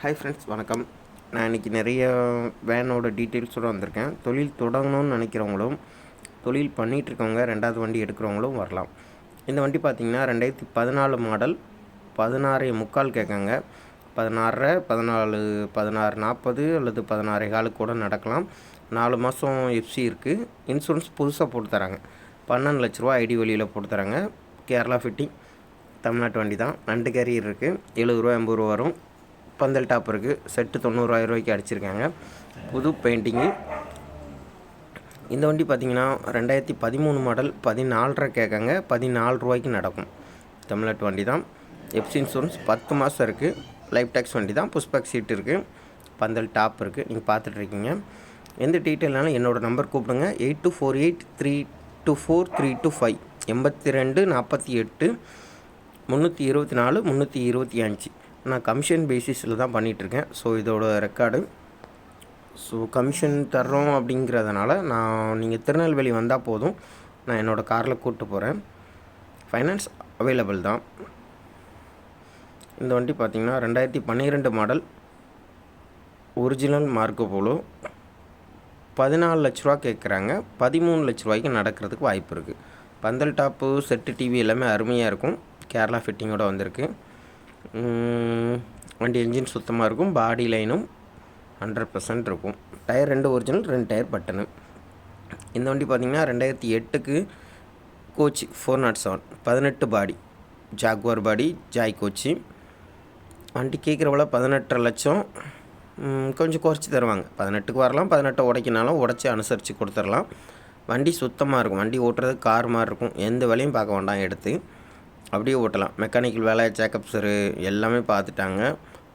Hi friends வணக்கம். நான் இன்றைக்கி நிறைய வேனோட டீட்டெயில்ஸோடு வந்திருக்கேன். தொழில் தொடங்கணும்னு நினைக்கிறவங்களும் தொழில் பண்ணிகிட்ருக்கவங்க ரெண்டாவது வண்டி எடுக்கிறவங்களும் வரலாம். இந்த வண்டி பார்த்திங்கன்னா ரெண்டாயிரத்தி பதினாலு மாடல் பதினாறு முக்கால் கேட்காங்க. பதினாறரை பதினாலு பதினாறு நாற்பது அல்லது பதினாறே காலுக்கு கூட நடக்கலாம். நாலு மாதம் எஃப்சி இருக்குது இன்சூரன்ஸ் புதுசாக போட்டு தராங்க. பன்னெண்டு லட்ச ரூபா ஐடி வழியில் போட்டு தராங்க. கேரளா ஃபிட்டிங் தமிழ்நாட்டு வண்டி தான். ரெண்டு கேரியர் இருக்குது எழுபது ரூபா எண்பது ரூபா வரும். பந்தல் டாப் இருக்குது செட்டு தொண்ணூறாயிரம் ரூபாய்க்கு அடிச்சிருக்காங்க. புது பெயிண்டிங்கு இந்த வண்டி பார்த்திங்கன்னா ரெண்டாயிரத்தி பதிமூணு மாடல் பதினாலரை கேட்காங்க. பதினாலு ரூபாய்க்கு நடக்கும். தமிழ்நாட்டு வண்டி தான் எப்சி இன்சூரன்ஸ் பத்து மாதம் இருக்குது லைஃப் டேக்ஸ் வண்டி தான் புஷ்பேக் சீட் இருக்குது பந்தல் டாப் இருக்குது நீங்கள் பார்த்துட்ருக்கீங்க. எந்த டீட்டெயில்னாலும் என்னோடய நம்பர் கூப்பிடுங்க. Eight two four eight three two four three two five. எண்பத்தி ரெண்டு நாற்பத்தி எட்டு முந்நூற்றி இருபத்தி நாலு முந்நூற்றி இருபத்தி அஞ்சு. நான் கமிஷன் பேசிஸில் தான் பண்ணிகிட்ருக்கேன் ஸோ இதோட ரெக்கார்டு ஸோ கமிஷன் தர்றோம் அப்படிங்கிறதுனால நான் நீங்கள் திருநெல்வேலி வந்தால் போதும். நான் என்னோடய காரில் கூப்பிட்டு போகிறேன் ஃபைனான்ஸ் அவைலபிள் தான். இந்த வண்டி பார்த்திங்கன்னா ரெண்டாயிரத்தி பன்னிரெண்டு மாடல் ஒரிஜினல் மார்க்கோ போலோ. பதினாலு லட்ச ரூபா கேட்குறாங்க பதிமூணு லட்ச ரூபாய்க்கு நடக்கிறதுக்கு வாய்ப்பு இருக்குது பந்தல் டாப்பு செட்டு டிவி எல்லாமே அருமையாக இருக்கும். கேரளா ஃபிட்டிங்கோடு வந்திருக்கு. வண்டி என்ஜின் சுத்தமாக இருக்கும் பாடி லைனும் ஹண்ட்ரட் பர்சன்ட் இருக்கும். டயர் ரெண்டு ஒரிஜினல் ரெண்டு டயர் பட்டனு இந்த வண்டி பார்த்திங்கன்னா ரெண்டாயிரத்தி எட்டுக்கு கோச் ஃபோர் நாட் செவன் பதினெட்டு body Jaguar body Joy coach வண்டி கேட்குறவள பதினெட்டரை லட்சம் கொஞ்சம் குறைச்சி தருவாங்க. பதினெட்டுக்கு வரலாம் பதினெட்டை உடைக்கினாலும் உடச்சி அனுசரித்து கொடுத்துடலாம். வண்டி சுத்தமாக இருக்கும் வண்டி ஓட்டுறது கார் மாதிரி இருக்கும் எந்த வேலையும் பார்க்க வேண்டாம் எடுத்து. அப்படியே ஓட்டலாம். மெக்கானிக்கல் வேலை சேக்கப்ஸரு எல்லாமே பார்த்துட்டாங்க.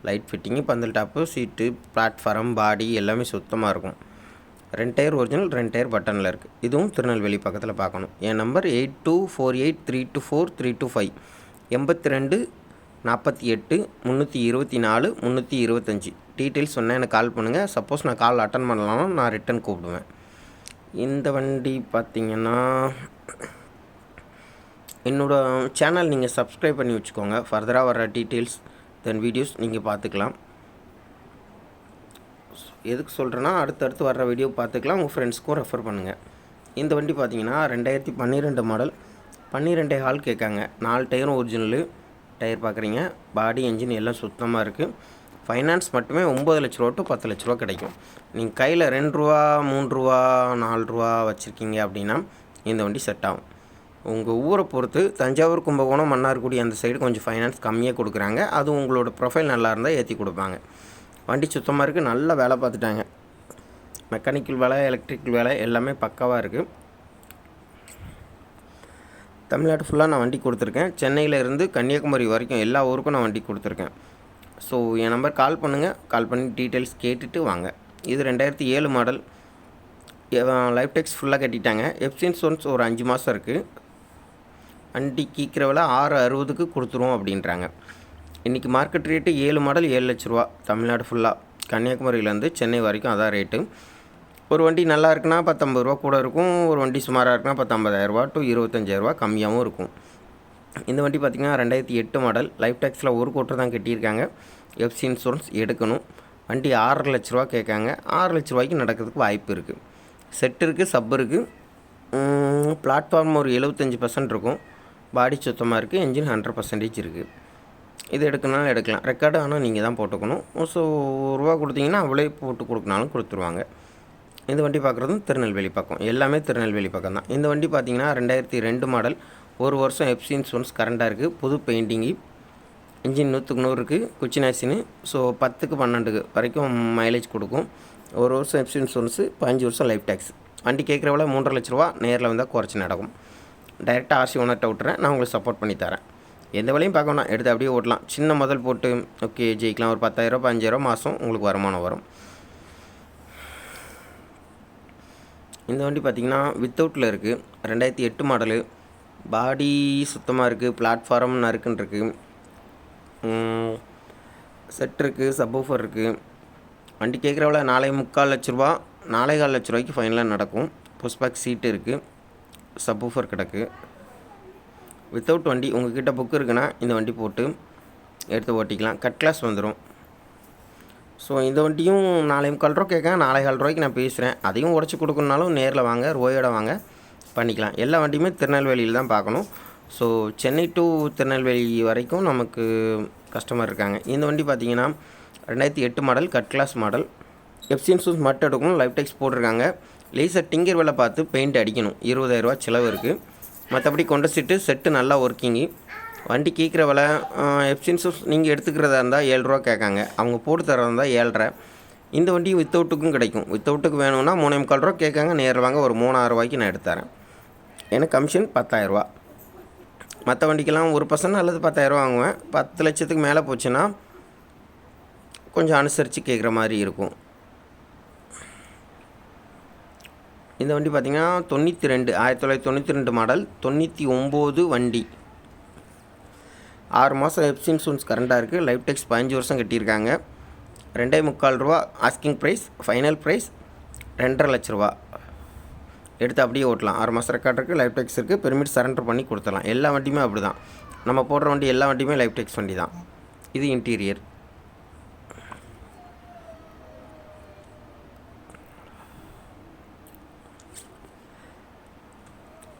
லைட் ஃபிட்டிங்கு பந்தல் டாப்பு சீட்டு பிளாட்ஃபாரம் பாடி எல்லாமே சுத்தமாக இருக்கும். ரெண்டு டயர் ஒரிஜினல் ரெண்டு டயர் பட்டனில் இருக்குது இதுவும் திருநெல்வேலி பக்கத்தில் பார்க்கணும். என் number eight two four eight three two four three two five எண்பத்தி ரெண்டு நாற்பத்தி எட்டு முந்நூற்றி இருபத்தி நாலு முந்நூற்றி இருபத்தஞ்சி. டீட்டெயில்ஸ் சொன்னால் எனக்கு கால் பண்ணுங்கள் சப்போஸ் நான் கால் அட்டன் பண்ணலாம் நான் ரிட்டன் கூப்பிடுவேன். இந்த வண்டி பார்த்திங்கன்னா என்னோடய சேனல் நீங்கள் சப்ஸ்கிரைப் பண்ணி வச்சுக்கோங்க. ஃபர்தராக வர டீட்டெயில்ஸ் தென் வீடியோஸ் நீங்கள் பார்த்துக்கலாம் எதுக்கு சொல்கிறேன்னா அடுத்தடுத்து வர்ற வீடியோ பார்த்துக்கலாம் உங்கள் ஃப்ரெண்ட்ஸ்க்கும் ரெஃபர் பண்ணுங்கள் இந்த வண்டி பார்த்தீங்கன்னா ரெண்டாயிரத்தி பன்னிரெண்டு மாடல் பன்னிரெண்டே ஹால் கேட்காங்க. நாலு டயரும் ஒரிஜினலு டயர் பார்க்குறீங்க பாடி என்ஜின் எல்லாம் சுத்தமாக இருக்குது ஃபைனான்ஸ் மட்டுமே ஒம்பது லட்ச ரூபா டு பத்து லட்ச ரூபா கிடைக்கும். நீங்கள் கையில் ரெண்டு ரூபா மூணு ரூபா நாலு ரூபா வச்சுருக்கீங்க அப்படின்னா இந்த வண்டி செட் ஆகும். உங்கள் ஊரை பொறுத்து தஞ்சாவூர் கும்பகோணம் மன்னார்குடி அந்த சைடு கொஞ்சம் ஃபைனான்ஸ் கம்மியாக கொடுக்குறாங்க. அது உங்களோட ப்ரொஃபைல் நல்லா இருந்தால் ஏற்றி கொடுப்பாங்க. வண்டி சுத்தமாக இருக்குது நல்லா வேலை பார்த்துட்டாங்க. மெக்கானிக்கல் வேலை எலக்ட்ரிக்கல் வேலை எல்லாமே பக்காவாக இருக்குது தமிழ்நாடு ஃபுல்லாக நான் வண்டி கொடுத்துருக்கேன். சென்னையில் இருந்து கன்னியாகுமரி வரைக்கும் எல்லா ஊருக்கும் நான் வண்டி கொடுத்துருக்கேன். ஸோ என் நம்பர் கால் பண்ணுங்கள் கால் பண்ணி டீட்டெயில்ஸ் கேட்டுட்டு வாங்க. இது ரெண்டாயிரத்தி ஏழு மாடல் லைஃப் டெக்ஸ் ஃபுல்லாக கட்டிட்டாங்க. எப்சின்ஸ் ஒன்ஸ் ஒரு அஞ்சு மாதம் இருக்குது வண்டி கீக்கிற விலை ஆறு அறுபதுக்கு கொடுத்துருவோம் அப்படின்றாங்க. இன்றைக்கி மார்க்கெட் ரேட்டு ஏழு மாடல் ஏழு லட்ச ரூபா. தமிழ்நாடு ஃபுல்லாக கன்னியாகுமரியிலேருந்து சென்னை வரைக்கும் அதான் ரேட்டு ஒரு வண்டி நல்லா இருக்குன்னா பத்தொம்பது ரூபா கூட இருக்கும். ஒரு வண்டி சுமாராக இருக்குன்னா பத்தொம்பதாயிரரூபா டு இருபத்தஞ்சாயிரரூபா கம்மியாகவும் இருக்கும். இந்த வண்டி பார்த்திங்கன்னா ரெண்டாயிரத்தி எட்டு மாடல் லைஃப் டேக்ஸில் ஒரு கோட்டர் தான் கட்டியிருக்காங்க. எஃப்சி இன்சூரன்ஸ் எடுக்கணும். வண்டி ஆறரை லட்ச ரூபா கேட்காங்க. ஆறு லட்ச ரூபாய்க்கு நடக்கிறதுக்கு வாய்ப்பு இருக்குது செட் இருக்குது சப் இருக்குது பிளாட்ஃபார்ம் ஒரு எழுபத்தஞ்சி பர்சன்ட் இருக்கும். பாடி சுத்தமாக இருக்குது என்ஜின் ஹண்ட்ரட் பர்சன்டேஜ் இருக்குது இது எடுக்கனாலும் எடுக்கலாம். ரெக்கார்டு ஆனால் நீங்கள் தான் போட்டுக்கணும். ஸோ ரூபா கொடுத்தீங்கன்னா அவளே போட்டு கொடுக்கனாலும் கொடுத்துருவாங்க. இந்த வண்டி பார்க்குறதும் திருநெல்வேலி பக்கம். எல்லாமே திருநெல்வேலி பக்கம் தான். இந்த வண்டி பார்த்தீங்கன்னா ரெண்டாயிரத்தி ரெண்டு மாடல் ஒரு வருஷம் எஃப்சி இன்சூரன்ஸ் கரண்டாக இருக்குது புது பெயிண்டிங்கு இன்ஜின் நூற்றுக்கு நூறு இருக்குது குச்சினாசின்னு ஸோ பத்துக்கு பன்னெண்டுக்கு வரைக்கும் மைலேஜ் கொடுக்கும். ஒரு வருஷம் எஃப்சி இன்சூரன்ஸு பதினஞ்சு வருஷம் லைஃப் டேக்ஸ் வண்டி கேட்குறவள மூன்றரை லட்ச ரூபா நேரில் வந்தால் குறைச்சி நடக்கும். டைரெக்டாக ஆர்சி ஓனர்கிட்ட விட்டுறேன். நான் உங்களுக்கு சப்போர்ட் பண்ணி தரேன். எந்த வேலையும் பார்க்கணும் எடுத்து அப்படியே ஓட்டலாம். சின்ன முதல் போட்டு ஓகே ஜெயிக்கலாம். ஒரு பத்தாயிரம் பதினஞ்சாயிரம் மாதம் உங்களுக்கு வருமானம் வரும். இந்த வண்டி பார்த்திங்கன்னா வித்தவுட்டில் இருக்குது ரெண்டாயிரத்தி எட்டு மாடலு பாடி சுத்தமாக இருக்குது பிளாட்ஃபார்ம் நறுக்குன்னு இருக்குது செட் இருக்குது சப்வூஃபர் இருக்குது வண்டி கேட்குறவள நாலே முக்கால் லட்ச ரூபா நாலே கால் லட்ச ரூபாய்க்கு ஃபைனலாக நடக்கும். புஷ்பேக் சீட்டு இருக்குது சப்வூஃபர் கிடக்கு. வித்தவுட் வண்டி உங்கள் கிட்டே புக் இருக்குன்னா இந்த வண்டி போட்டு எடுத்து ஓட்டிக்கலாம். கட் கிளாஸ் வந்துடும் ஸோ இந்த வண்டியும் நாளை முக்கால் ரூபா கேட்க நாளை கால் ரூபாய்க்கு நான் பேசுகிறேன் அதையும் உடச்சி கொடுக்கணுனாலும் நேரில் வாங்க ரோயோட வாங்க பண்ணிக்கலாம். எல்லா வண்டியுமே திருநெல்வேலியில் தான் பார்க்கணும். ஸோ சென்னை டு திருநெல்வேலி வரைக்கும் நமக்கு கஸ்டமர் இருக்காங்க. இந்த வண்டி பார்த்தீங்கன்னா ரெண்டாயிரத்தி எட்டு மாடல் கட் கிளாஸ் மாடல் எஃப்சின்சூஸ் மட்டும் எடுக்கணும். லைஃப் டெக்ஸ் போட்டிருக்காங்க. லேசர் டிங்கர் வேலை பார்த்து பெயிண்ட் அடிக்கணும். இருபதாயிரரூவா செலவு இருக்குது மற்றபடி கொண்ட சீட்டு செட்டு நல்லா ஒர்க்கிங்கு வண்டி கேட்குற விலை எஃப்சின்சூஸ் நீங்கள் எடுத்துக்கிறதா இருந்தால் ஏழ்ரூவா கேட்காங்க. அவங்க போட்டு தரதா இருந்தால் ஏழ்ரை. இந்த வண்டி வித்தவுட்டுக்கும் கிடைக்கும். வித்தவுட்டுக்கு வேணும்னா மூணே முக்கால் ரூபா கேட்காங்க. நேரில் வாங்க ஒரு மூணாயிரம் ரூபாய்க்கு நான் எடுத்துறேன் எனக்கு கமிஷன் பத்தாயிரரூவா மற்ற வண்டிக்கெல்லாம் ஒரு பர்சன்ட் அல்லது பத்தாயிரரூவா வாங்குவேன். பத்து லட்சத்துக்கு மேலே போச்சுன்னா கொஞ்சம் அனுசரித்து கேட்குற மாதிரி இருக்கும். இந்த வண்டி பார்த்திங்கன்னா தொண்ணூற்றி ரெண்டு ஆயிரத்தி தொள்ளாயிரத்தி தொண்ணூற்றி ரெண்டு மாடல் தொண்ணூற்றி ஒம்பது வண்டி. ஆறு மாதம் ஹெப்ஸ் இன்சூரன்ஸ் கரண்டாக இருக்குது லைஃப் டெக்ஸ் பதினஞ்சு வருஷம் கட்டியிருக்காங்க. ரெண்டே முக்கால் ரூபா ஆஸ்கிங் ப்ரைஸ் ஃபைனல் ப்ரைஸ் ரெண்டரை லட்ச ரூபா. எடுத்து அப்படியே ஓட்டலாம். ஆறு மாதம் ரெக்கார்ட் இருக்குது லைஃப் டெக்ஸ் இருக்குது பெர்மிட் சரண்டர் பண்ணி கொடுத்துடலாம். எல்லா வண்டியுமே அப்படி தான் நம்ம போடுற வண்டி எல்லா வண்டியுமே லைஃப் டெக்ஸ் வண்டி தான் இது இன்டீரியர்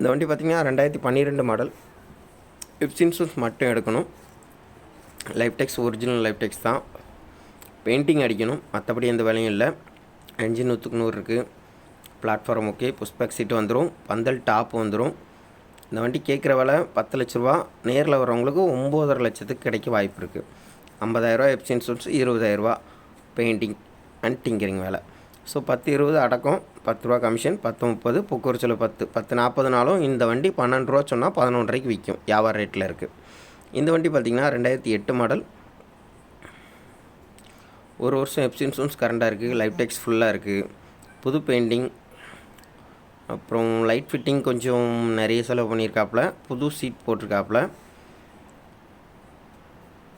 இந்த வண்டி பார்த்திங்கன்னா ரெண்டாயிரத்தி பன்னிரெண்டு மாடல் இன்சூரன்ஸ் மட்டும் எடுக்கணும். Life tax original life tax தான். பெயிண்டிங் அடிக்கணும். மற்றபடி எந்த வேலையும் இல்லை. என்ஜின் நூற்றுக்கு நூறு இருக்குது பிளாட்ஃபார்ம் ஓகே புஷ்பேக் சீட்டு வந்துடும் பந்தல் டாப் வந்துடும் இந்த வண்டி கேட்குற விலை பத்து லட்ச ரூபா. நேரில் வரவங்களுக்கு ஒம்போதரை லட்சத்துக்கு கிடைக்க வாய்ப்பு இருக்குது ஐம்பதாயிரரூவா எப்சி இன்சூரன்ஸ் இருபதாயிரரூவா பெயிண்டிங் அண்ட் டிங்கரிங் வேலை. ஸோ பத்து இருபது அடக்கம். பத்து ரூபா கமிஷன் பத்து முப்பது போக்குவரத்தில் பத்து பத்து நாற்பது நாளும் இந்த வண்டி பன்னெண்டு ரூபா சொன்னால் பதினொன்றரைக்கு விற்கும் வியாபார ரேட்டில் இருக்குது இந்த வண்டி பார்த்திங்கன்னா ரெண்டாயிரத்தி எட்டு மாடல் ஒரு வருஷம் எப்சி இன்சூரன்ஸ் கரண்டாக இருக்குது லைஃப் டெக்ஸ் ஃபுல்லாக இருக்குது புது பெயிண்டிங் அப்புறம் லைட் ஃபிட்டிங் கொஞ்சம் நிறைய செலவு பண்ணியிருக்காப்புல புது சீட் போட்டிருக்காப்புல.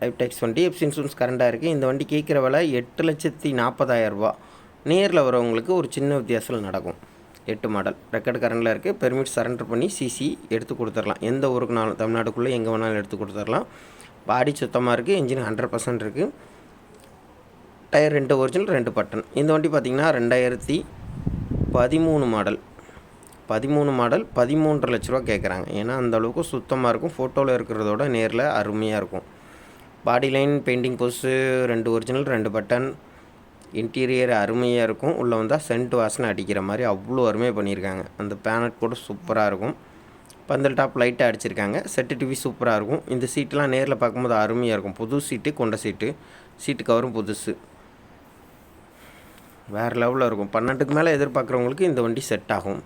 லைஃப் டெக்ஸ் வண்டி எப்சி இன்சூரன்ஸ் கரண்டாக இருக்குது இந்த வண்டி கேட்குற விலை எட்டு லட்சத்தி நாற்பதாயிரரூபா நேரில் வரவங்களுக்கு ஒரு சின்ன வித்தியாசத்தில் நடக்கும். எட்டு மாடல். ரெக்கார்டு கரண்டில் இருக்குது பெர்மிட் சரண்டர் பண்ணி சிசி எடுத்து கொடுத்துடலாம். எந்த ஊருக்குனாலும் தமிழ்நாடுக்குள்ளே எங்கே வேணாலும் எடுத்து கொடுத்துடலாம். பாடி சுத்தமாக இருக்குது இன்ஜின் ஹண்ட்ரட் பர்சன்ட் இருக்குது டயர் ரெண்டு ஒரிஜினல் ரெண்டு பட்டன் இந்த வண்டி பார்த்திங்கன்னா ரெண்டாயிரத்தி பதிமூணு மாடல் பதிமூணு மாடல் பதிமூன்றரை லட்ச ரூபா கேட்குறாங்க ஏன்னா அந்த அளவுக்கு சுத்தமாக இருக்கும். ஃபோட்டோவில் இருக்கிறதோட நேரில் அருமையாக இருக்கும். பாடி லைன் பெயிண்டிங் போஸு ரெண்டு ஒரிஜினல் ரெண்டு பட்டன் இன்டீரியர் அருமையாக இருக்கும். உள்ளே வந்தால் சென்ட் வாசனை அடிக்கிற மாதிரி அவ்வளோ அருமையாக பண்ணியிருக்காங்க அந்த பேனட் கூட சூப்பராக இருக்கும். பந்தல் டாப் லைட்டாக அடிச்சிருக்காங்க. செட்டு டிவி சூப்பராக இருக்கும். இந்த சீட்டெலாம் நேரில் பார்க்கும்போது அருமையாக இருக்கும். புது சீட்டு கொண்ட சீட்டு சீட்டு கவரும் புதுசு. வேறு லெவலில் இருக்கும். பன்னெண்டுக்கு மேலே எதிர்பார்க்குறவங்களுக்கு இந்த வண்டி செட் ஆகும்.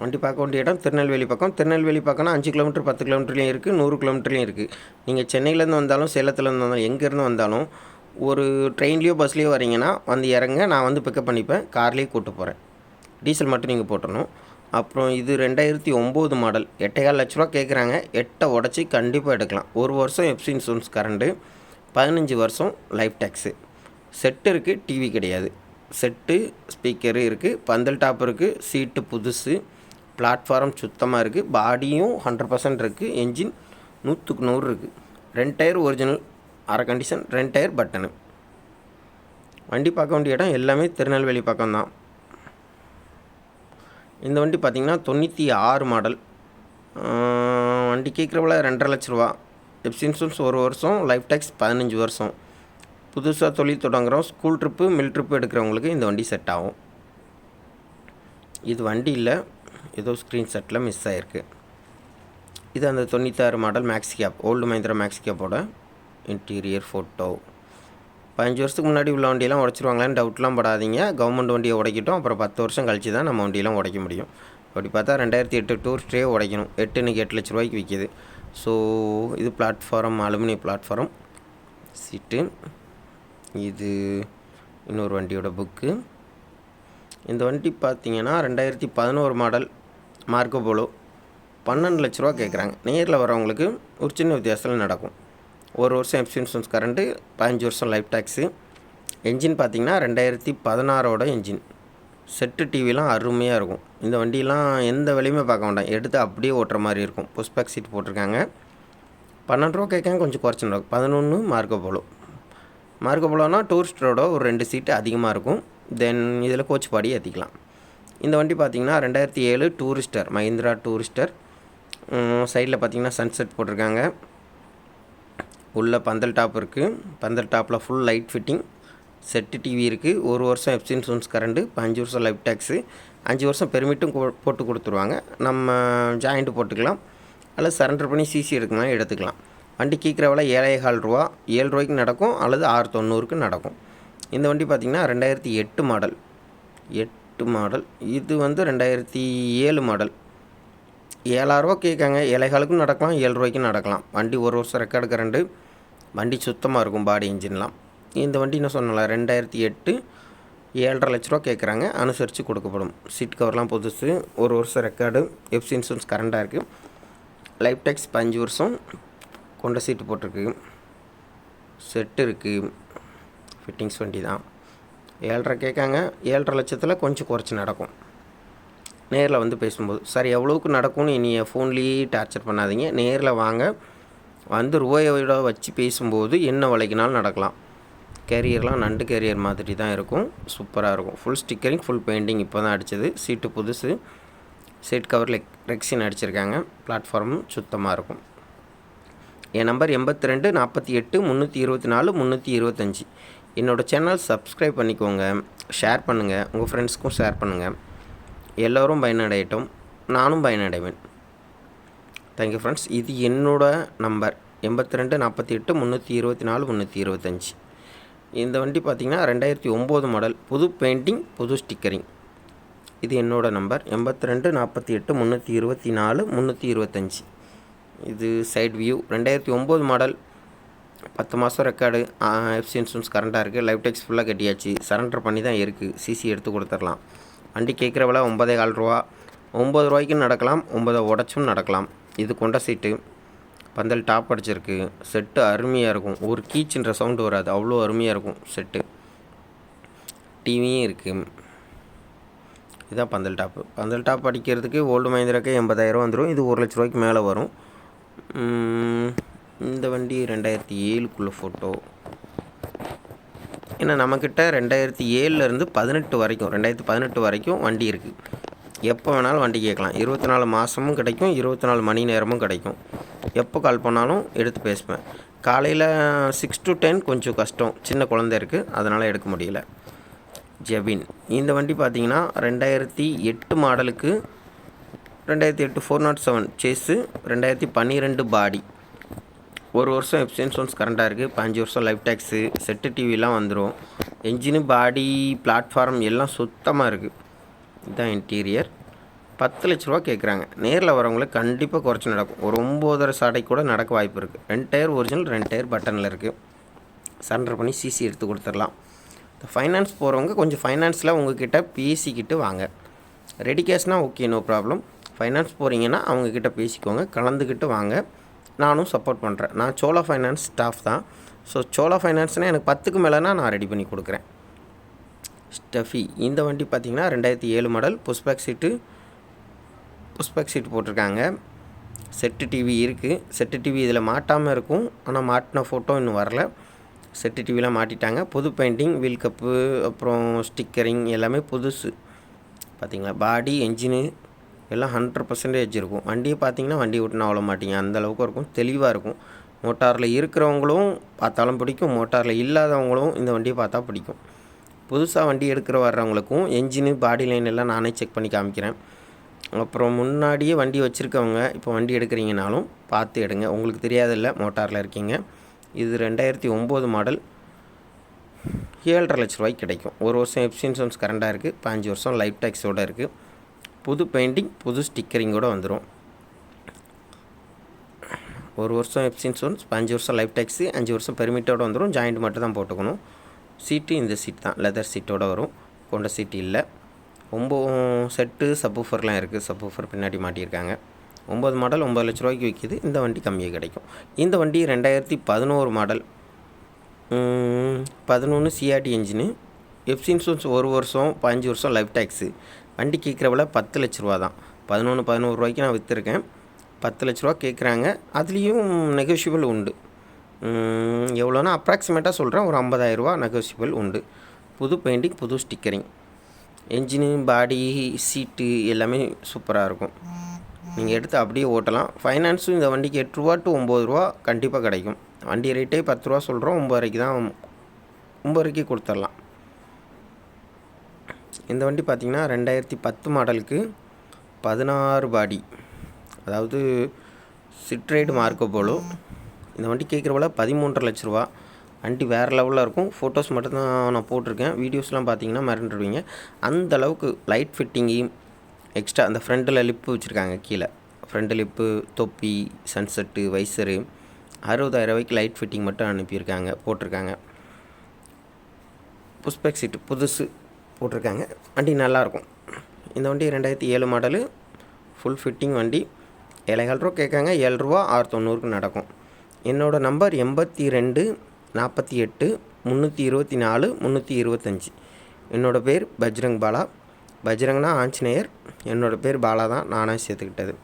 வண்டி பார்க்க வேண்டிய இடம் திருநெல்வேலி பக்கம். திருநெல்வேலி பக்கம்னா அஞ்சு கிலோமீட்டர் பத்து கிலோமீட்டர்லேயும் இருக்குது நூறு கிலோமீட்டர்லேயும் இருக்குது நீங்கள் சென்னையிலேருந்து வந்தாலும் சேலத்துலேருந்து வந்தாலும் எங்கேருந்து வந்தாலும் ஒரு ட்ரெயின்லேயோ பஸ்லேயோ வரீங்கன்னா வந்து இறங்க நான் வந்து பிக்கப் பண்ணிப்பேன். கார்லேயே கூப்பிட்டு போகிறேன் டீசல் மட்டும் நீங்கள் போட்டணும் அப்புறம் இது ரெண்டாயிரத்தி ஒம்பது மாடல் எட்டேகால் லட்ச ரூபா கேட்குறாங்க எட்டை உடச்சி கண்டிப்பாக எடுக்கலாம். ஒரு வருஷம் எப்சி இன்சூரன்ஸ் கரண்ட்டு பதினஞ்சு வருஷம் லைஃப் டேக்ஸு செட்டு இருக்குது டிவி கிடையாது. செட்டு ஸ்பீக்கரு இருக்குது பந்தல் டாப் இருக்குது சீட்டு புதுசு பிளாட்ஃபார்ம் சுத்தமாக இருக்குது பாடியும் ஹண்ட்ரட் பர்சன்ட் இருக்குது என்ஜின் நூற்றுக்கு நூறு இருக்குது ரெண்டு டயர் ஒரிஜினல் அரை கண்டிஷன் ரெண்டு டயர் பட்டனு வண்டி பார்க்க வேண்டிய இடம் எல்லாமே திருநெல்வேலி பக்கம்தான். இந்த வண்டி பார்த்திங்கன்னா தொண்ணூற்றி ஆறு மாடல் வண்டி கேட்குறவள ரெண்டரை லட்ச ரூபா. எப்சி இன்சூரன்ஸ் ஒரு வருஷம் லைஃப் டேக்ஸ் பதினஞ்சு வருஷம். புதுசாக தொழில் தொடங்குகிறோம் ஸ்கூல் ட்ரிப்பு மில் ட்ரிப்பு எடுக்கிறவங்களுக்கு இந்த வண்டி செட் ஆகும். இது வண்டி இல்லை ஏதோ ஸ்க்ரீன் செட்டில் மிஸ் ஆகிருக்கு இது அந்த தொண்ணூத்தாறு model max cab old Mahindra max கேப்போட interior photo. பதினஞ்சு வருஷத்துக்கு முன்னாடி உள்ள வண்டியெல்லாம் உடச்சிருவாங்களான்னு டவுட்லாம் படாதீங்க. கவர்மெண்ட் வண்டியை உடைக்கிட்டோம். அப்புறம் பத்து வருஷம் கழிச்சு தான் நம்ம வண்டியெல்லாம் உடைக்க முடியும். அப்படி பார்த்தா ரெண்டாயிரத்தி எட்டு டூரிஸ்டே உடைக்கணும். எட்டு இன்றைக்கி எட்டு லட்ச ரூபாய்க்கு விற்கிது ஸோ இது பிளாட்ஃபாரம் அலுமினிய பிளாட்ஃபாரம் சீட்டு இது இன்னொரு வண்டியோட புக்கு இந்த வண்டி பார்த்தீங்கன்னா ரெண்டாயிரத்தி பதினோரு மாடல் மார்க்கோ போலோ. பன்னெண்டு லட்ச ரூபா கேட்குறாங்க நேரில் வரவங்களுக்கு ஒரு சின்ன வித்தியாசத்தில் நடக்கும். ஒரு வருஷம் எஃப்சி இன்சூரன்ஸ் கரண்ட்டு பதினஞ்சு வருஷம் லைஃப் டேக்ஸு என்ஜின் பார்த்திங்கன்னா ரெண்டாயிரத்தி பதினாறோட என்ஜின் செட்டு டிவிலாம் அருமையாக இருக்கும். இந்த வண்டியெலாம் எந்த விலையுமே பார்க்க வேண்டாம் எடுத்து அப்படியே ஓட்டுற மாதிரி இருக்கும். புஷ்பேக் சீட் போட்டிருக்காங்க. பன்னெண்டு ரூபா கேட்காங்க கொஞ்சம் குறைச்சின்னு பதினொன்று மார்க்கோ போலோ மார்க்கோ போலோனா டூரிஸ்டரோட ஒரு ரெண்டு சீட்டு அதிகமாக இருக்கும். தென் இதில் கோச் பாடி ஏற்றிக்கலாம் இந்த வண்டி பார்த்தீங்கன்னா ரெண்டாயிரத்தி ஏழு டூரிஸ்டர் மஹிந்திரா டூரிஸ்டர் சைடில் பார்த்தீங்கன்னா சன்செட் போட்டிருக்காங்க. உள்ளே பந்தல் டாப் இருக்குது பந்தல் டாப்பில் full light fitting set TV இருக்குது ஒரு வருஷம் எஃப்சி இன்சூரன்ஸ் இப்போ அஞ்சு வருஷம் லைஃப் டேக்ஸு அஞ்சு வருஷம் பெர்மிட்டும் கொ- போட்டு கொடுத்துருவாங்க. நம்ம ஜாயிண்ட்டு போட்டுக்கலாம். அல்லது சரண்டர் பண்ணி சிசி எடுக்கலாம் எடுத்துக்கலாம். வண்டி கீக்கிற விலை ஏழை கால் ரூபா. ஏழு ரூபாய்க்கு நடக்கும். அல்லது ஆறு தொண்ணூறுக்கு நடக்கும். இந்த வண்டி பார்த்திங்கன்னா ரெண்டாயிரத்தி எட்டு மாடல் எட்டு மாடல் இது வந்து ரெண்டாயிரத்தி ஏழு மாடல் ஏழாயிரரூவா கேட்காங்க. ஏழைகாலுக்கும் நடக்கலாம் ஏழு ரூபாய்க்கும் நடக்கலாம். வண்டி ஒரு வருஷம் ரெக்கார்டு கரண்டு வண்டி சுத்தமாக இருக்கும் பாடி இன்ஜின்லாம் இந்த வண்டி என்ன சொன்னல ரெண்டாயிரத்தி எட்டு ஏழரை லட்ச ரூபா கேட்குறாங்க. அனுசரித்து கொடுக்கப்படும். சீட் கவர்லாம் புதுசு. ஒரு வருஷம் ரெக்கார்டு எஃப்சி இன்சூரன்ஸ் கரண்டாக இருக்குது லைஃப் டேக்ஸ் அஞ்சு வருஷம் கொண்ட சீட்டு போட்டிருக்கு. செட்டு இருக்குது ஃபிட்டிங்ஸ் வண்டி தான். ஏழரை கேட்காங்க. ஏழரை லட்சத்தில் கொஞ்சம் குறைச்சி நடக்கும். நேரில் வந்து பேசும்போது சார் எவ்வளோவுக்கு நடக்கும்னு நீங்கள் ஃபோன்லேயே டார்ச்சர் பண்ணாதீங்க. நேரில் வாங்க. வந்து ரூபாயோட வச்சு பேசும்போது என்ன விலைக்குனாலும் நடக்கலாம். கேரியர்லாம் நண்டு கேரியர் மாதிரி தான் இருக்கும். சூப்பராக இருக்கும். ஃபுல் ஸ்டிக்கரிங் ஃபுல் பெயிண்டிங் இப்போ தான் அடித்தது சீட்டு புதுசு சீட் கவரில் ரெக்ஸின் அடிச்சிருக்காங்க. பிளாட்ஃபார்மும் சுத்தமாக இருக்கும். என் நம்பர் எண்பத்தி ரெண்டு நாற்பத்தி எட்டு முந்நூற்றி இருபத்தி நாலு முந்நூற்றி இருபத்தஞ்சி. என்னோடய சேனல் சப்ஸ்கிரைப் பண்ணிக்கோங்க. ஷேர் பண்ணுங்கள் உங்கள் ஃப்ரெண்ட்ஸ்க்கும் ஷேர் பண்ணுங்கள் எல்லோரும் பயனடையட்டும். நானும் பயனடைவேன். தேங்க்யூ ஃப்ரெண்ட்ஸ் இது என்னோட நம்பர் எண்பத்தி ரெண்டு நாற்பத்தி எட்டு முந்நூற்றி இருபத்தி நாலு முந்நூற்றி இருபத்தஞ்சி. இந்த வண்டி பார்த்திங்கன்னா ரெண்டாயிரத்தி ஒம்பது மாடல் புது பெயிண்டிங் புது ஸ்டிக்கரிங் இது என்னோடய நம்பர் எண்பத்தி ரெண்டு நாற்பத்தி எட்டு முந்நூற்றி இருபத்தி நாலு முந்நூற்றி இருபத்தஞ்சி. இது சைட் வியூ ரெண்டாயிரத்தி ஒம்பது மாடல் பத்து மாதம் ரெக்கார்டு எஃப்சி இன்சூரன்ஸ் கரண்ட்டாக இருக்குது லைஃப் டெக்ஸ் ஃபுல்லாக கட்டியாச்சு. சரண்டர் பண்ணி தான் இருக்குது சிசி எடுத்து கொடுத்துடலாம். வண்டி கேட்குற விலை ஒம்பதே கால் ரூபா. ஒம்பது ரூபாய்க்கும் நடக்கலாம் ஒம்பதை உடச்சும் நடக்கலாம். இது கொண்ட சீட்டு. பந்தல் டாப் அடிச்சிருக்கு. செட்டு அருமையாக இருக்கும். ஒரு கீச்சுன்ற சவுண்டு வராது. அவ்வளோ அருமையாக இருக்கும் செட்டு டிவியும் இருக்குது இதான் பந்தல் டாப்பு பந்தல் டாப் அடிக்கிறதுக்கு ஓல்டு மஹிந்திராக்கு எண்பதாயிரம் வந்துடும் இது ஒரு லட்ச ரூபாய்க்கு மேலே வரும். இந்த வண்டி ரெண்டாயிரத்தி ஏழுக்குள்ள ஃபோட்டோ ஏன்னா நம்மக்கிட்ட ரெண்டாயிரத்தி ஏழுலேருந்து பதினெட்டு வரைக்கும் ரெண்டாயிரத்தி பதினெட்டு வரைக்கும் வண்டி இருக்குது எப்போ வேணாலும் வண்டி கேட்கலாம். இருபத்தி நாலு மாதமும் கிடைக்கும் இருபத்தி நாலு மணி நேரமும் கிடைக்கும். எப்போ கால் பண்ணாலும் எடுத்து பேசுவேன். காலையில் சிக்ஸ் டு டென் கொஞ்சம் கஷ்டம். சின்ன குழந்தை இருக்குது அதனால் எடுக்க முடியல. ஜெபின். இந்த வண்டி பார்த்தீங்கன்னா ரெண்டாயிரத்தி எட்டு மாடலுக்கு ரெண்டாயிரத்தி எட்டு four nought oh seven chassis ரெண்டாயிரத்தி பன்னிரெண்டு பாடி ஒரு வருஷம் எஃப்சி ஒன்ஸ் கரண்டாக இருக்குது இப்போ அஞ்சு வருஷம் லைஃப் டேக்ஸு செட்டு டிவிலாம் வந்துடும் என்ஜினு பாடி பிளாட்ஃபார்ம் எல்லாம் சுத்தமாக இருக்குது இதுதான் இன்டீரியர் பத்து லட்ச ரூபா கேட்குறாங்க நேரில் வரவங்களுக்கு கண்டிப்பாக குறைச்சி நடக்கும். ஒரு ஒம்போதரை சாடை கூட நடக்க வாய்ப்பு இருக்குது ரெண்டு டயர் ஒரிஜினல் ரெண்டு டயர் பட்டனில் இருக்குது சரண்டர் பண்ணி சிசி எடுத்து கொடுத்துடலாம். இந்த ஃபைனான்ஸ் போகிறவங்க கொஞ்சம் ஃபைனான்ஸில் உங்ககிட்ட பேசிக்கிட்டு வாங்க. ரெடி கேஷ்னால் ஓகே நோ ப்ராப்ளம் ஃபைனான்ஸ் போகிறீங்கன்னா அவங்கக்கிட்ட பேசிக்கோங்க. கலந்துக்கிட்டு வாங்க. நானும் சப்போர்ட் பண்ணுறேன் நான் சோலா ஃபைனான்ஸ் ஸ்டாஃப் தான். ஸோ சோலா ஃபைனான்ஸ்னால் எனக்கு பத்துக்கு மேலேனா நான் ரெடி பண்ணி கொடுக்குறேன். ஸ்டஃபி இந்த வண்டி பார்த்தீங்கன்னா ரெண்டாயிரத்தி ஏழு model pushback seat pushback seat போட்டிருக்காங்க. செட்டு டிவி இருக்குது செட்டு டிவி இதில் மாட்டாமல் இருக்கும். ஆனால் மாட்டின ஃபோட்டோ இன்னும் வரல. செட்டு டிவிலாம் மாட்டிட்டாங்க. புது பெயிண்டிங் வீல் கப்பு அப்புறம் ஸ்டிக்கரிங் எல்லாமே புதுசு. பார்த்திங்களா பாடி என்ஜினு எல்லாம் ஹண்ட்ரட் பர்சன்டேஜ் இருக்கும். வண்டியை பார்த்தீங்கன்னா வண்டி விட்டுனா அவ்வளோ மாட்டிங்க. அந்த அளவுக்கு இருக்கும். தெளிவாக இருக்கும். மோட்டாரில் இருக்கிறவங்களும் பார்த்தாலும் பிடிக்கும். மோட்டாரில் இல்லாதவங்களும் இந்த வண்டியை பார்த்தா பிடிக்கும். புதுசாக வண்டி எடுக்கிற வர்றவங்களுக்கும் என்ஜினு பாடி லைன் எல்லாம் நானே செக் பண்ணி காமிக்கிறேன். அப்புறம் முன்னாடியே வண்டி வச்சுருக்கவங்க இப்போ வண்டி எடுக்கிறீங்கனாலும் பார்த்து எடுங்க. உங்களுக்கு தெரியாதில்ல மோட்டாரில் இருக்கீங்க. இது ரெண்டாயிரத்தி ஒம்பது மாடல் ஏழரை லட்ச ரூபாய்க்கு கிடைக்கும். ஒரு வருஷம் எஃப்சி இன்சூரன்ஸ் கரண்டாக இருக்குது பாஞ்சு வருஷம் லைஃப் டேக்ஸோடு இருக்குது புது பெயிண்டிங் புது ஸ்டிக்கரிங்கோடு வந்துடும் ஒரு வருஷம் எஃப்சி இன்சூரன்ஸ் அஞ்சு வருஷம் லைஃப் டேக்ஸு அஞ்சு வருஷம் பெர்மிட்டோடு வந்துடும் ஜாயிண்ட் மட்டும் தான் போட்டுக்கணும். சீட்டு இந்த சீட் தான். லெதர் சீட்டோட வரும். கொண்ட சீட்டு இல்லை. ஒம்பது செட்டு சப்வூஃபர்லாம் இருக்குது சப்வூஃபர் பின்னாடி மாட்டியிருக்காங்க. ஒம்பது மாடல் ஒம்பது லட்ச ரூபாய்க்கு விற்கிது இந்த வண்டி கம்மியாக கிடைக்கும். இந்த வண்டி ரெண்டாயிரத்தி பதினோரு மாடல் பதினொன்று சிஆர்டி இன்ஜினு எஃப்சி இன்சூரன்ஸ் ஒரு வருஷம் பதினஞ்சு வருஷம் லைஃப் டேக்ஸு வண்டி கேட்குற விலை பத்து லட்ச ரூபா தான். பதினொன்று பதினோரு ரூபாய்க்கு நான் விற்றுருக்கேன் பத்து லட்ச ரூபா கேட்குறாங்க. அதுலேயும் நெகோஷியபிள் உண்டு. எவ்வளோனா எவ்வளோன்னா அப்ராக்சிமேட்டாக சொல்கிறேன் ஒரு ஐம்பதாயிரரூபா நெகோஷியபிள் உண்டு. புது பெயிண்டிங் புது ஸ்டிக்கரிங் என்ஜினு பாடி சீட்டு எல்லாமே சூப்பராக இருக்கும். நீங்கள் எடுத்து அப்படியே ஓட்டலாம். ஃபைனான்ஸும் இந்த வண்டிக்கு எட்டு ரூபா டு ஒம்பது ரூபா கண்டிப்பாக கிடைக்கும். வண்டி ரேட்டே பத்து ரூபா சொல்கிறோம் ஒம்பதுரைக்கு தான் ஒம்பதுரைக்கு கொடுத்துடலாம். இந்த வண்டி பார்த்திங்கன்னா ரெண்டாயிரத்தி பத்து மாடலுக்கு பதினாறு பாடி. அதாவது சிட்ரைடு மார்க்கோ போலோ இந்த வண்டி கேட்குற விலை பதிமூன்றரை லட்ச ரூபா. வண்டி வேறு லெவலில் இருக்கும். ஃபோட்டோஸ் மட்டும்தான் நான் போட்டிருக்கேன். வீடியோஸ்லாம் பார்த்தீங்கன்னா மறந்துடுவீங்க. அந்த அளவுக்கு லைட் ஃபிட்டிங்கையும் எக்ஸ்ட்ரா அந்த ஃப்ரண்ட்டில் லிப்பு வச்சுருக்காங்க கீழே. ஃப்ரண்ட் லிப்பு தொப்பி சன்செட்டு வைசரு அறுபதாயிரம் ரூபாய்க்கு லைட் ஃபிட்டிங் மட்டும் அனுப்பியிருக்காங்க போட்டிருக்காங்க. புஷ்பெக் சீட்டு புதுசு போட்டிருக்காங்க. வண்டி நல்லாயிருக்கும். இந்த வண்டி ரெண்டாயிரத்தி ஏழு மாடலு ஃபுல் ஃபிட்டிங் வண்டி. ஏழைகால் ரூபா கேட்காங்க ஏழு ரூபா ஆறு தொண்ணூறுக்கு நடக்கும். என்னோடய நம்பர் எண்பத்தி ரெண்டு நாற்பத்தி எட்டு முந்நூற்றி இருபத்தி நாலு முந்நூற்றி இருபத்தஞ்சி. என்னோடய பேர் பஜ்ரங் பாலா. பஜ்ரங்னா ஆஞ்சநேயர். என்னோடய பேர் பாலா தான். நானாக சேர்த்துக்கிட்டது.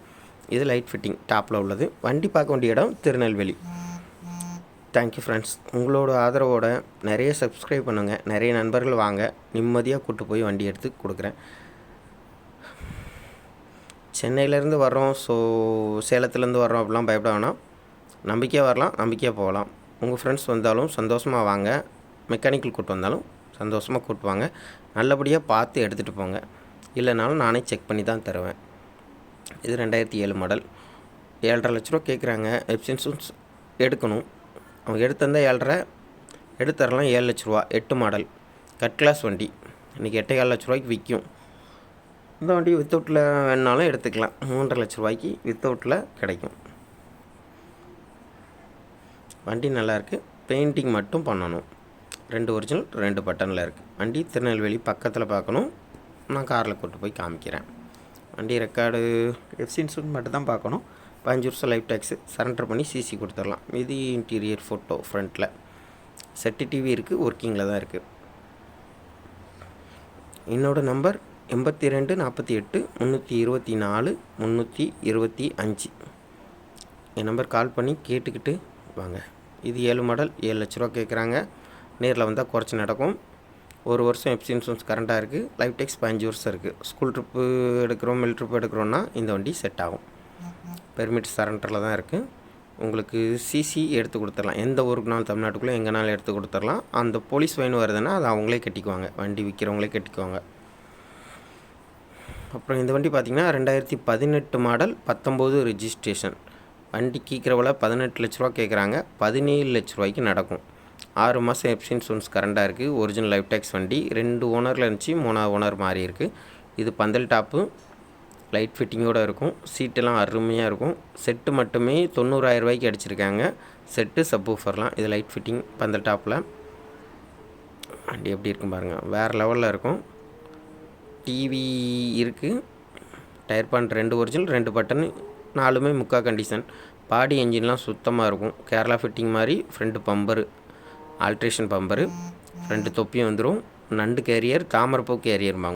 இது லைட் ஃபிட்டிங் டாப்பில் உள்ளது. வண்டி பார்க்க வேண்டிய இடம் திருநெல்வேலி. தேங்க்யூ ஃப்ரெண்ட்ஸ் உங்களோட ஆதரவோட நிறைய சப்ஸ்கிரைப் பண்ணுங்கள் நிறைய நண்பர்கள் வாங்க. நிம்மதியாக கூப்பிட்டு போய் வண்டி எடுத்து கொடுக்குறேன். சென்னையிலேருந்து வர்றோம். ஸோ சேலத்துலேருந்து வர்றோம் அப்படிலாம் பயப்பட வேணாம். நம்பிக்கையாக வரலாம். நம்பிக்கையாக போகலாம். உங்கள் ஃப்ரெண்ட்ஸ் வந்தாலும் சந்தோஷமாக வாங்க. மெக்கானிக்கல் கூட்டு வந்தாலும் சந்தோஷமாக கூப்பிட்டு வாங்க. நல்லபடியாக பார்த்து எடுத்துகிட்டு போங்க. இல்லைனாலும் நானே செக் பண்ணி தான் தருவேன். இது ரெண்டாயிரத்தி ஏழு மாடல் ஏழரை லட்ச ரூபா கேட்குறாங்க. எப்சின்சூன்ஸ் எடுக்கணும். அவங்க எடுத்திருந்தா ஏழரை எடுத்துடலாம் ஏழு லட்ச ரூபா எட்டு மாடல் கட் கிளாஸ் வண்டி. இன்றைக்கி எட்டு ஏழு லட்ச ரூபாய்க்கு விற்கும் இந்த வண்டி வித்தவுட்டில் வேணுனாலும் எடுத்துக்கலாம். மூன்றரை லட்ச ரூபாய்க்கு வித்தவுட்டில் கிடைக்கும். வண்டி நல்லாயிருக்கு பெயிண்டிங் மட்டும் பண்ணணும். ரெண்டு ஒரிஜினல் ரெண்டு பட்டனில் இருக்குது வண்டி திருநெல்வேலி பக்கத்தில் பார்க்கணும். நான் காரில் கூட்டு போய் காமிக்கிறேன். வண்டி ரெக்கார்டு எஃப்சின்சூன் மட்டும் தான் பார்க்கணும். பதினஞ்சு வருஷம் லைஃப் டேக்ஸு. சரண்டர் பண்ணி சிசி கொடுத்துடலாம். இது இன்டீரியர் ஃபோட்டோ ஃப்ரண்ட்டில் செட்டு டிவி இருக்குது ஒர்க்கிங்கில் தான் இருக்குது என்னோடய நம்பர் எண்பத்தி ரெண்டு நாற்பத்தி எட்டு முந்நூற்றி இருபத்தி நாலு முந்நூற்றி இருபத்தி அஞ்சு என் நம்பர் கால் பண்ணி கேட்டுக்கிட்டு வாங்க. இது ஏழு மாடல் ஏழு லட்ச ரூபா கேட்குறாங்க. நேரில் வந்தால் குறைச்சி நடக்கும். ஒரு வருஷம் எப்சி இன்சூரன்ஸ் கரண்ட்டாக இருக்குது லைஃப் டெக்ஸ் பதினஞ்சு வருஷம் இருக்குது ஸ்கூல் ட்ரிப்பு எடுக்கிறோம் மில் ட்ரிப் எடுக்கிறோன்னா இந்த வண்டி செட் ஆகும். பெர்மிட் சரண்டரில் தான் இருக்குது உங்களுக்கு சிசி எடுத்து கொடுத்துடலாம். எந்த ஊருக்குனாலும் தமிழ்நாட்டுக்குள்ளே எங்கேனாலும் எடுத்து கொடுத்துடலாம். அந்த போலீஸ் வேணும் வருதுன்னா அது அவங்களே கட்டிக்குவாங்க. வண்டி விற்கிறவங்களே கட்டிக்குவாங்க. அப்புறம் இந்த வண்டி பார்த்திங்கன்னா ரெண்டாயிரத்தி பதினெட்டு மாடல் பத்தொம்போது ரிஜிஸ்ட்ரேஷன் வண்டி கீக்கிறவள பதினெட்டு லட்ச ரூபா கேட்குறாங்க. பதினேழு லட்ச ரூபாய்க்கு நடக்கும். ஆறு மாதம் எப்சின்சூன்ஸ் கரண்டாக இருக்குது ஒரிஜினல் லைஃப் டேக்ஸ் வண்டி. ரெண்டு ஓனரில் இருந்துச்சு. மூணாவது ஓனர் மாறி இருக்குது இது பந்தல் டாப்பு. லைட் ஃபிட்டிங்கோடு இருக்கும். சீட்டெல்லாம் அருமையாக இருக்கும். செட்டு மட்டுமே தொண்ணூறாயிரம் ரூபாய்க்கு அடிச்சிருக்காங்க. செட்டு சப்வூஃபர்லாம் இது லைட் ஃபிட்டிங் பந்த டாப்பில் வண்டி எப்படி இருக்கும் பாருங்கள் வேறு லெவலில் இருக்கும். டிவி இருக்குது டயர் பாண்ட் ரெண்டு ஒரிஜினல் ரெண்டு பட்டன் நாலுமே முக்கா கண்டிஷன் பாடி என்ஜின்லாம் சுத்தமாக இருக்கும். கேரளா ஃபிட்டிங் மாதிரி ஃப்ரண்ட் பம்பரு ஆல்ட்ரேஷன் பம்பரு ரெண்டு தொப்பியும் வந்துடும் நண்டு கேரியர் தாமரைப்பூ கேரியர்பாங்க